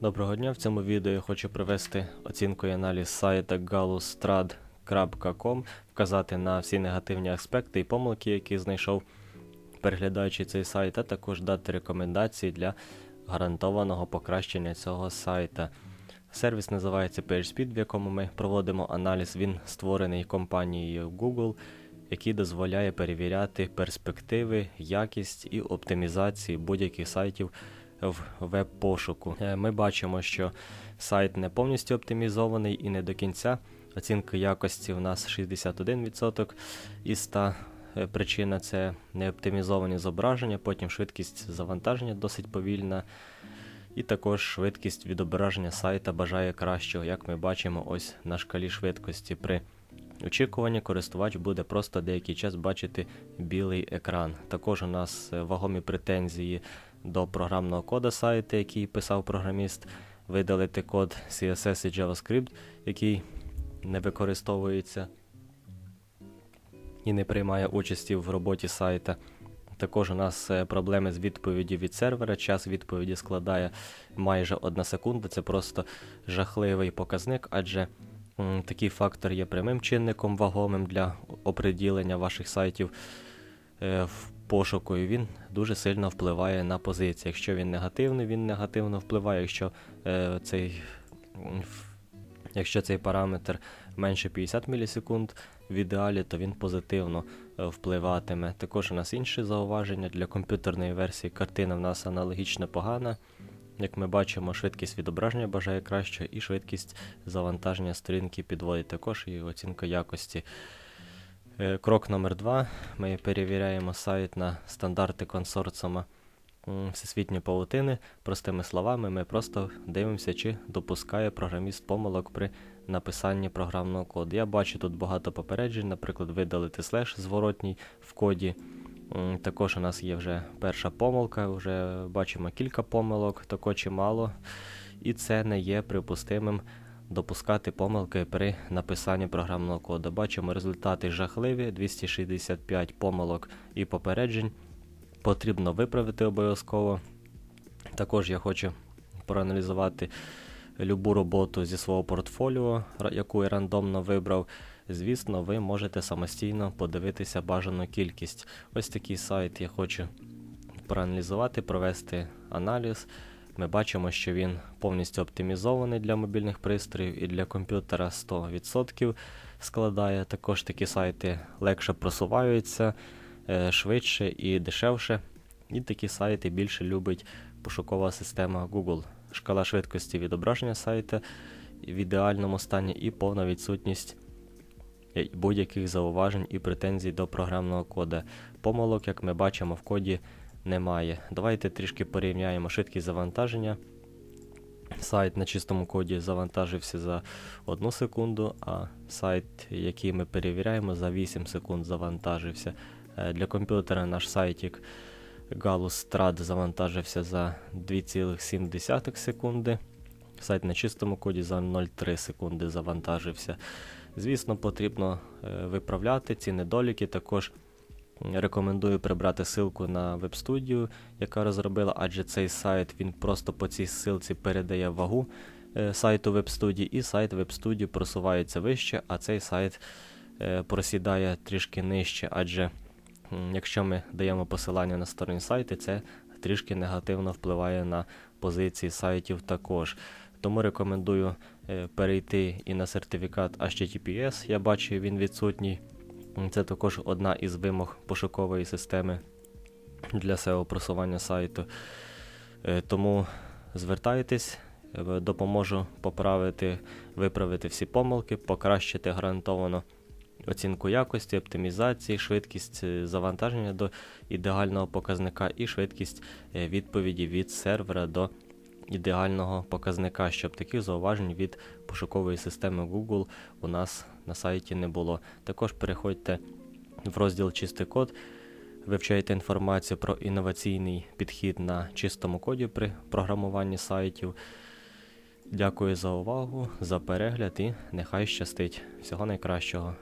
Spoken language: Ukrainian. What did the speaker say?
Доброго дня! В цьому відео я хочу провести оцінку і аналіз сайта galustrad.com, вказати на всі негативні аспекти і помилки, які знайшов переглядаючи цей сайт, а також дати рекомендації для гарантованого покращення цього сайта. Сервіс називається PageSpeed, в якому ми проводимо аналіз. Він створений компанією Google, який дозволяє перевіряти перспективи, якість і оптимізацію будь-яких сайтів в веб-пошуку. Е, Ми бачимо, що сайт не повністю оптимізований і не до кінця. Оцінка якості у нас 61% із 100. Е, Причина це неоптимізовані зображення, потім швидкість завантаження досить повільна. І також швидкість відображення сайта бажає кращого, як ми бачимо ось на шкалі швидкості. При очікуванні користувач буде просто деякий час бачити білий екран. Також у нас е, вагомі претензії до програмного кода сайту, який писав програміст, видалити код CSS і JavaScript, який не використовується і не приймає участі в роботі сайта. Також у нас е, проблеми з відповіді від сервера. Час відповіді складає майже 1 секунда. Це просто жахливий показник, адже м, такий фактор є прямим чинником вагомим для оприділення ваших сайтів е, в пошуку. І він дуже сильно впливає на позиції. Якщо він негативний, він негативно впливає. Якщо е, цей Якщо цей параметр менше 50 мілісекунд в ідеалі, то він позитивно е, впливатиме. Також у нас інші зауваження для комп'ютерної версії картина в нас аналогічно погана. Як ми бачимо, швидкість відображення бажає кращого і швидкість завантаження сторінки підводить також і оцінка якості. Е, Крок номер 2 Ми перевіряємо сайт на стандарти консорціума Всесвітньої павутини. Простими словами, ми просто дивимося, чи допускає програміст помилок при написанні програмного коду. Я бачу тут багато попереджень, наприклад, видалити слеш зворотній в коді. Також у нас є вже перша помилка, вже бачимо кілька помилок, тако чимало. І це не є припустимим допускати помилки при написанні програмного коду. Бачимо результати жахливі, 265 помилок і попереджень. Потрібно виправити обов'язково. Також я хочу проаналізувати любу роботу зі свого портфоліо, яку я рандомно вибрав. Звісно, ви можете самостійно подивитися бажану кількість. Ось такий сайт я хочу проаналізувати, провести аналіз. Ми бачимо, що він повністю оптимізований для мобільних пристроїв і для комп'ютера 100% складає. Також такі сайти легше просуваються, е, швидше і дешевше. І такі сайти більше любить пошукова система Google. Шкала швидкості відображення сайта в ідеальному стані і повна відсутність е, будь-яких зауважень і претензій до програмного кода. Помилок, як ми бачимо, в коді немає. Давайте трішки порівняємо швидкість завантаження. Сайт на чистому коді завантажився за 1 секунду, а сайт, який ми перевіряємо, за 8 секунд завантажився. Е, Для комп'ютера наш сайтик Galustrad завантажився за 2,7 секунди. Сайт на чистому коді за 0,3 секунди завантажився. Звісно, потрібно е, виправляти ці недоліки. Також рекомендую прибрати ссылку на веб-студію, яка розробила, адже цей сайт він просто по цій ссылці передає вагу е, сайту веб-студії, і сайт веб-студії просувається вище, а цей сайт е, просідає трішки нижче, адже якщо ми даємо посилання на стороні сайти, це трішки негативно впливає на позиції сайтів також. Тому рекомендую е, перейти і на сертифікат HTTPS. Я бачу, він відсутній. Це також одна із вимог пошукової системи для SEO просування сайту. Е, Тому звертайтесь, е, допоможу поправити, виправити всі помилки, покращити гарантовано оцінку якості, оптимізації, швидкість е, завантаження до ідеального показника і швидкість відповіді від сервера до ідеального показника, щоб таких зауважень від пошукової системи Google у нас на сайті не було. Також переходьте в розділ Чистий код, вивчайте інформацію про інноваційний підхід на чистому коді при програмуванні сайтів. Дякую за увагу, за перегляд і нехай щастить. Всього найкращого.